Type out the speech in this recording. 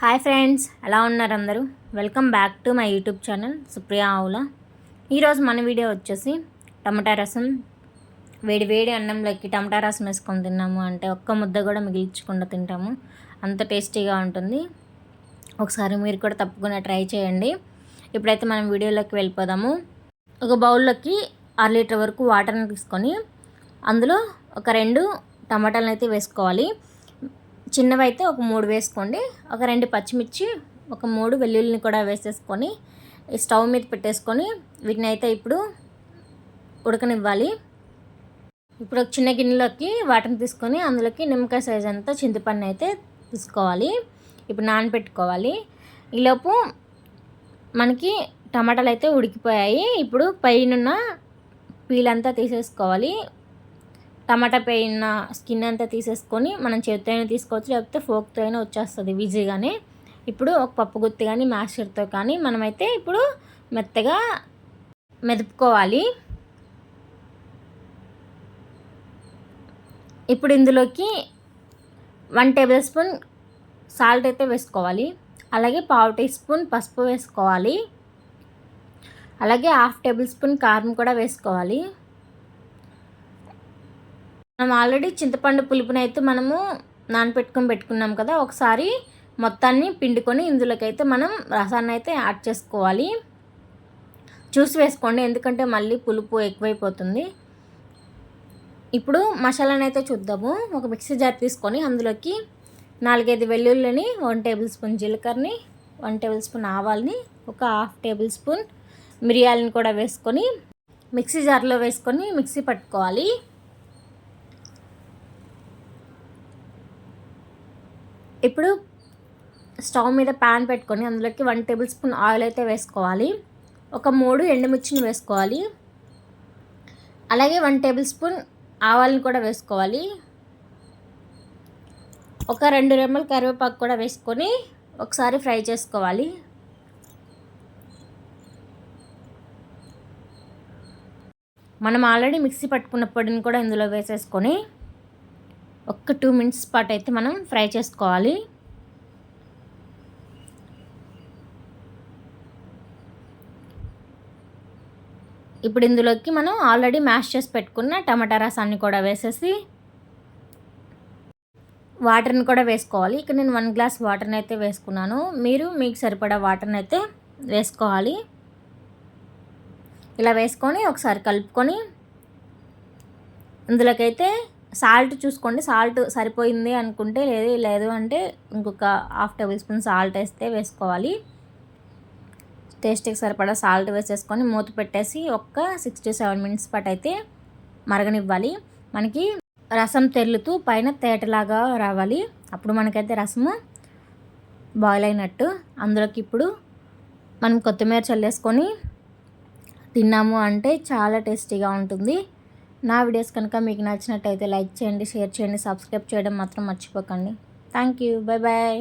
Hi friends ఎలా ఉన్నారు అందరూ? Welcome back to my YouTube channel Supriya Avula ఈరోజు మన వీడియో వచ్చేసి టమాటా రసం. వేడి వేడి అన్నంలోకి టమాటా రసం వేసుకొని తిన్నాము అంటే ఒక్క ముద్ద కూడా మిగిల్చకుండా తింటాము. అంత టేస్టీగా ఉంటుంది. ఒకసారి మీరు కూడా తప్పకుండా ట్రై చేయండి. ఇప్పుడైతే మనం వీడియోలోకి వెళ్ళిపోదాము. ఒక బౌల్లోకి అర లీటర్ వరకు వాటర్ని తీసుకొని అందులో ఒక రెండు టమాటాలను అయితే వేసుకోవాలి. చిన్నవి అయితే ఒక మూడు వేసుకోండి. ఒక రెండు పచ్చిమిర్చి ఒక మూడు వెల్లుల్లిని కూడా వేసేసుకొని స్టవ్ మీద పెట్టేసుకొని వీటిని అయితే ఇప్పుడు ఉడకనివ్వాలి. ఇప్పుడు ఒక చిన్న గిన్నెలోకి వాటర్ని తీసుకొని అందులోకి నిమ్మకాయ సైజ్ అంతా చింతపండు అయితే తీసుకోవాలి. ఇప్పుడు నానబెట్టుకోవాలి. ఈలోపు మనకి టమాటాలు అయితే ఉడికిపోయాయి. ఇప్పుడు పైన పీలంతా తీసేసుకోవాలి. టమాటా పైన స్కిన్ అంతా తీసేసుకొని మనం చేతితో అయినా తీసుకోవచ్చు లేకపోతే ఫోక్తో అయినా వచ్చేస్తుంది ఈజీగానే ఇప్పుడు ఒక పప్పు గుత్తి కానీ మ్యాషర్తో కానీ మనమైతే ఇప్పుడు మెత్తగా మెదుపుకోవాలి. ఇప్పుడు ఇందులోకి వన్ టేబుల్ స్పూన్ సాల్ట్ అయితే వేసుకోవాలి. అలాగే పావు టీ స్పూన్ పసుపు వేసుకోవాలి. అలాగే హాఫ్ టేబుల్ స్పూన్ కారం కూడా వేసుకోవాలి. మనం ఆల్రెడీ చింతపండు పులుపునైతే మనము నానపెట్టుకొని పెట్టుకున్నాం కదా ఒకసారి మొత్తాన్ని పిండుకొని ఇందులోకైతే మనం రసాన్ని అయితే యాడ్ చేసుకోవాలి. చూసి వేసుకోండి ఎందుకంటే మళ్ళీ పులుపు ఎక్కువైపోతుంది. ఇప్పుడు మసాలాని అయితే చూద్దాము. ఒక మిక్సీ జార్ తీసుకొని అందులోకి నాలుగైదు వెల్లుల్లిని వన్ టేబుల్ స్పూన్ జీలకర్రని వన్ టేబుల్ స్పూన్ ఆవాల్ని ఒక హాఫ్ టేబుల్ స్పూన్ మిరియాలని కూడా వేసుకొని మిక్సీ జార్లో వేసుకొని మిక్సీ పట్టుకోవాలి. ఇప్పుడు స్టవ్ మీద ప్యాన్ పెట్టుకొని అందులోకి వన్ టేబుల్ స్పూన్ ఆయిల్ అయితే వేసుకోవాలి. ఒక మూడు ఎండుమిర్చిని వేసుకోవాలి. అలాగే వన్ టేబుల్ స్పూన్ ఆవాలను కూడా వేసుకోవాలి. ఒక రెండు రెమ్మల కరివేపాకు కూడా వేసుకొని ఒకసారి ఫ్రై చేసుకోవాలి. మనం ఆల్రెడీ మిక్సీ పట్టుకున్న పొడిని కూడా ఇందులో వేసేసుకొని ఒక్క టూ మినిట్స్ పాటు అయితే మనం ఫ్రై చేసుకోవాలి. ఇప్పుడు ఇందులోకి మనం ఆల్రెడీ మ్యాష్ చేసి పెట్టుకున్న టమాటా రసాన్ని కూడా వేసేసి వాటర్ని కూడా వేసుకోవాలి. ఇక్కడ నేను వన్ గ్లాస్ వాటర్ని అయితే వేసుకున్నాను. మీరు మీకు సరిపడా వాటర్ని అయితే వేసుకోవాలి. ఇలా వేసుకొని ఒకసారి కలుపుకొని ఇందులోకైతే సాల్ట్ చూసుకోండి. సాల్ట్ సరిపోయింది అనుకుంటే లేదు లేదు అంటే ఇంకొక హాఫ్ టేబుల్ స్పూన్ సాల్ట్ వేస్తే వేసుకోవాలి. టేస్ట్కి సరిపడా సాల్ట్ వేసేసుకొని మూత పెట్టేసి ఒక్క సిక్స్ టు సెవెన్ మినిట్స్ పాటు అయితే మరగనివ్వాలి. మనకి రసం తెల్లుతూ పైన తేటలాగా రావాలి. అప్పుడు మనకైతే రసము బాయిల్ అయినట్టు. అందులోకి ఇప్పుడు మనం కొత్తిమీర చల్లేసుకొని తిన్నాము అంటే చాలా టేస్టీగా ఉంటుంది. నా వీడియోస్ కనుక మీకు నచ్చినట్టయితే లైక్ చేయండి షేర్ చేయండి సబ్స్క్రైబ్ చేయడం మాత్రం మర్చిపోకండి. Thank you. Bye bye